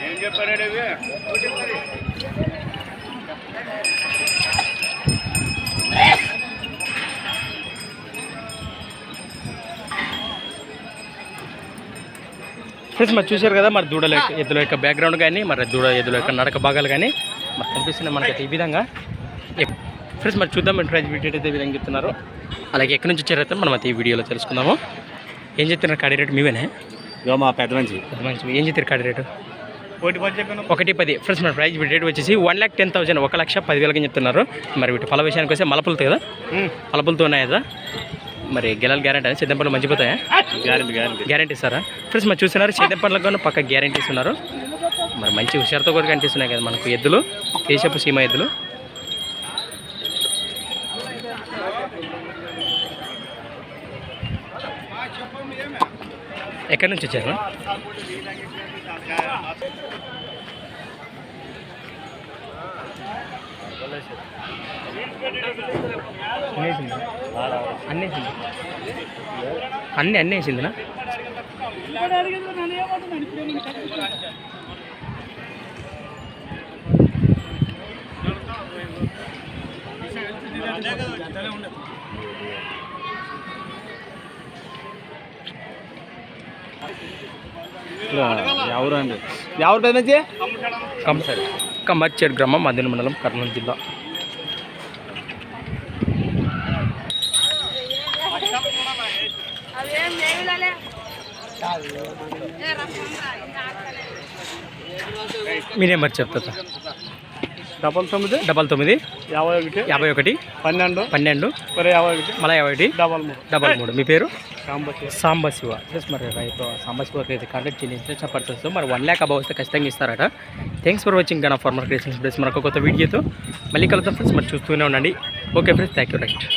ఏం ఫ్రెండ్స్ మరి చూశారు కదా మరి దూడల యొక్క ఎద్దుల యొక్క బ్యాక్గ్రౌండ్ కానీ మరి దూడ ఎద్దుల యొక్క నడక భాగాలు కానీ మరి కనిపిస్తున్నాయి మనకి ఈ విధంగా. ఫ్రెండ్స్ మరి చూద్దాం మరి ప్రైజ్ వీడియో అయితే విధంగా చెప్తున్నారు. అలాగే ఎక్కడి నుంచి వచ్చారైతే మనం అయితే ఈ వీడియోలో తెలుసుకుందాము. ఏం చెప్తున్నారు కాడి రేటు మీవేనే? ఇగో మా పెద్ద మంచి మంచి ఏం చెప్తారు కాడి రేటు ఒకటి పది చెప్పాను ఒకటి పది. ఫ్రెండ్స్ మన ప్రైజ్ రేట్ వచ్చేసి వన్ ల్యాక్ టెన్ థౌసండ్ ఒక లక్ష పదివేలకి చెప్తున్నారు. మరి వీటి ఫల విషయానికి వస్తే మలపులతో కదా? మలపులతో ఉన్నాయి కదా మరి గెలాలి గ్యారంటీ అని సిద్ధంపల్లి మంచిపోతాయా గ్యారెంటీ గ్యారెంటీ గ్యారంటీ ఇస్తారా? ఫ్రెండ్స్ మరి చూస్తున్నారు సిద్ధంపల్లికి కూడా పక్క గ్యారంటీ ఇస్తున్నారు మరి మంచి హుషారుతో కూడా కనిపిస్తున్నాయి కదా మనకు ఎద్దులు. కేశపు సీమ ఎద్దులు. ఎక్కడి నుంచి వచ్చారు? అన్నీ వేసింది అన్నీ అన్నీ వేసిందినా ఎవరు అండి ఎవరు పెద్ద మంచి కంపల్సరీ కమ్మర్చేడు గ్రామం మదిన మండలం కర్నూలు జిల్లా అవేం లేవులే మీ నెంబర్ చెప్తా సార్. డబల్ తొమ్మిది డబల్ తొమ్మిది యాభై ఒకటి యాభై ఒకటి పన్నెండు పన్నెండు యాభై ఒకటి మళ్ళీ యాభై ఒకటి డబల్ మూడు. డబల్ మూడు. మీ పేరు? సాంబశివ. ప్లస్ మరి రైతు సాంబశివ అయితే కాంటాక్ట్ చేయండి. ఇంట్రెస్ట్ పర్సన్స్ మరి వన్ ల్యాక్ అబౌవ్ వస్తే ఖచ్చితంగా ఇస్తారట. Thanks for watching Gana farmer creations plus మరొక కొత్త వీడియోతో మళ్ళీ కలుద్దాం ఫ్రెండ్స్ మరి చూస్తూనే ఉండండి. Okay friends thank you right